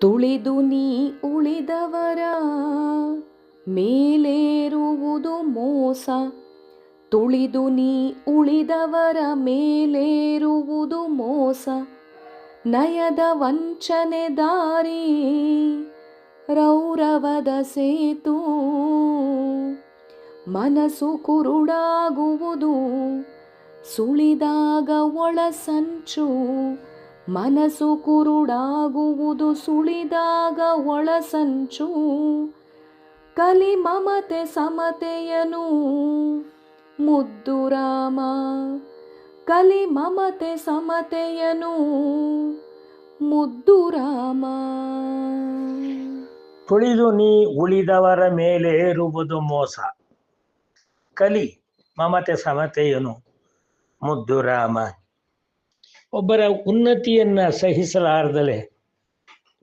ತುಳಿದು ನೀ ಉಳಿದವರ ಮೇಲೇರುವುದು ಮೋಸ. ತುಳಿದು ನೀ ಉಳಿದವರ ಮೇಲೇರುವುದು ಮೋಸ. ನಯದ ವಂಚನೆ ದಾರಿ ರೌರವದ ಸೇತು. ಮನಸ್ಸು ಕುರುಡಾಗುವುದು ಸುಳಿದಾಗ ಒಳ ಸಂಚು. ಮನಸ್ಸು ಕುರುಡಾಗುವುದು ಸುಳಿದಾಗ ಒಳಸಂಚು. ಕಲಿ ಮಮತೆ ಸಮತೆಯನು ಮುದ್ದು ರಾಮ. ಕಲಿ ಮಮತೆ ಸಮತೆಯನು ಮುದ್ದು ರಾಮ. ತುಳಿದು ನೀ ಉಳಿದವರ ಮೇಲೆ ಏರುವುದು ಮೋಸ. ಕಲಿ ಮಮತೆ ಸಮತೆಯನು ಮುದ್ದು ರಾಮ. ಒಬ್ಬರ ಉನ್ನತಿಯನ್ನ ಸಹಿಸಲಾರದಲೆ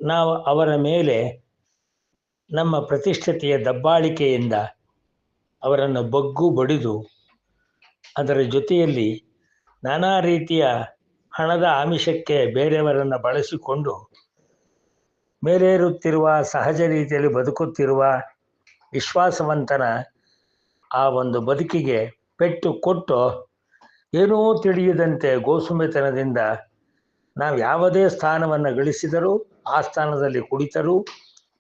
ನಾವು ಅವರ ಮೇಲೆ ನಮ್ಮ ಪ್ರತಿಷ್ಠತೆಯ ದಬ್ಬಾಳಿಕೆಯಿಂದ ಅವರನ್ನು ಬಗ್ಗು ಬಡಿದು ಅದರ ಜೊತೆಯಲ್ಲಿ ನಾನಾ ರೀತಿಯ ಹಣದ ಆಮಿಷಕ್ಕೆ ಬೇರೆಯವರನ್ನು ಬಳಸಿಕೊಂಡು ಮೇಲೇರುತ್ತಿರುವ ಸಹಜ ರೀತಿಯಲ್ಲಿ ಬದುಕುತ್ತಿರುವ ವಿಶ್ವಾಸವಂತನ ಆ ಒಂದು ಬದುಕಿಗೆ ಪೆಟ್ಟು ಕೊಟ್ಟು ಏನೂ ತಿಳಿಯದಂತೆ ಗೋಸುಮೆತನದಿಂದ ನಾವು ಯಾವುದೇ ಸ್ಥಾನವನ್ನು ಗಳಿಸಿದರೂ, ಆ ಸ್ಥಾನದಲ್ಲಿ ಕುಳಿತರೂ,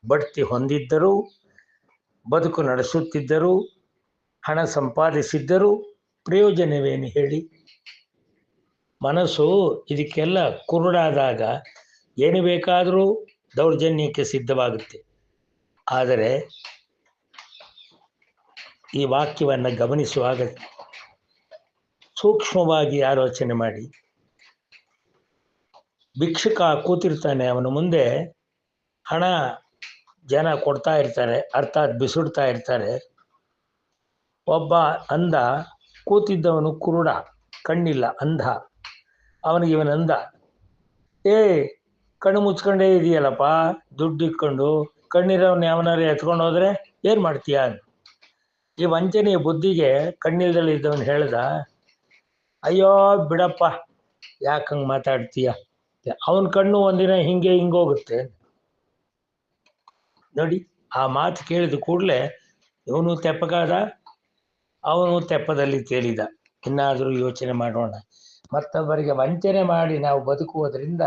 ಬಡ್ತಿ ಹೊಂದಿದ್ದರೂ, ಬದುಕು ನಡೆಸುತ್ತಿದ್ದರೂ, ಹಣ ಸಂಪಾದಿಸಿದ್ದರೂ ಪ್ರಯೋಜನವೇನು ಹೇಳಿ? ಮನಸ್ಸು ಇದಕ್ಕೆಲ್ಲ ಕುರುಡಾದಾಗ ಏನು ಬೇಕಾದರೂ ದೌರ್ಜನ್ಯಕ್ಕೆ ಸಿದ್ಧವಾಗುತ್ತೆ. ಆದರೆ ಈ ವಾಕ್ಯವನ್ನು ಗಮನಿಸುವಾಗ ಸೂಕ್ಷ್ಮವಾಗಿ ಆಲೋಚನೆ ಮಾಡಿ. ಭಿಕ್ಷುಕ ಕೂತಿರ್ತಾನೆ, ಅವನ ಮುಂದೆ ಹಣ, ಜನ ಕೊಡ್ತಾ ಇರ್ತಾರೆ, ಅರ್ಥಾತ್ ಬಿಸುಡ್ತಾ ಇರ್ತಾರೆ. ಒಬ್ಬ ಅಂದ ಕೂತಿದ್ದವನು ಕುರುಡ, ಕಣ್ಣಿಲ್ಲ, ಅಂಧ. ಅವನಿಗೆ ಇವನ ಅಂದ ಏ, ಕಣ್ಣು ಮುಚ್ಕೊಂಡೇ ಇದೆಯಲ್ಲಪ್ಪ, ದುಡ್ಡು ಇಟ್ಕೊಂಡು ಕಣ್ಣಿರೋನ್ ಯಾವನಾರು ಎತ್ಕೊಂಡು ಹೋದ್ರೆ ಏನು ಮಾಡ್ತೀಯ? ಈ ವಂಚನೆಯ ಬುದ್ಧಿಗೆ ಕಣ್ಣಿಲ್ದಲ್ಲಿ ಇದ್ದವನು ಹೇಳ್ದ ಅಯ್ಯೋ ಬಿಡಪ್ಪ, ಯಾಕೆ ಹಂಗೆ ಮಾತಾಡ್ತೀಯ? ಅವನ ಕಣ್ಣು ಒಂದಿನ ಹಿಂಗೆ ಹಿಂಗೋಗುತ್ತೆ ನೋಡಿ, ಆ ಮಾತು ಕೇಳಿದ ಕೂಡಲೇ ಇವನು ತೆಪ್ಪಗಾದ, ಅವನು ತೆಪ್ಪದಲ್ಲಿ ತೇಲಿದ. ಇನ್ನಾದರೂ ಯೋಚನೆ ಮಾಡೋಣ. ಮತ್ತೊಬ್ಬರಿಗೆ ವಂಚನೆ ಮಾಡಿ ನಾವು ಬದುಕುವುದರಿಂದ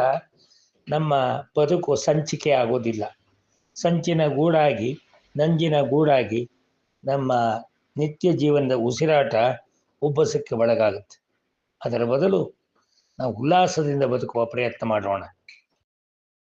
ನಮ್ಮ ಬದುಕು ಸಂಚಿಕೆ ಆಗೋದಿಲ್ಲ. ಸಂಚಿನ ಗೂಡಾಗಿ, ನಂಜಿನ ಗೂಡಾಗಿ ನಮ್ಮ ನಿತ್ಯ ಜೀವನದ ಉಸಿರಾಟ ಉಬ್ಬಸಕ್ಕೆ ಒಳಗಾಗುತ್ತೆ. ಅದರ ಬದಲು ನಾವು ಉಲ್ಲಾಸದಿಂದ ಬದುಕುವ ಪ್ರಯತ್ನ ಮಾಡೋಣ.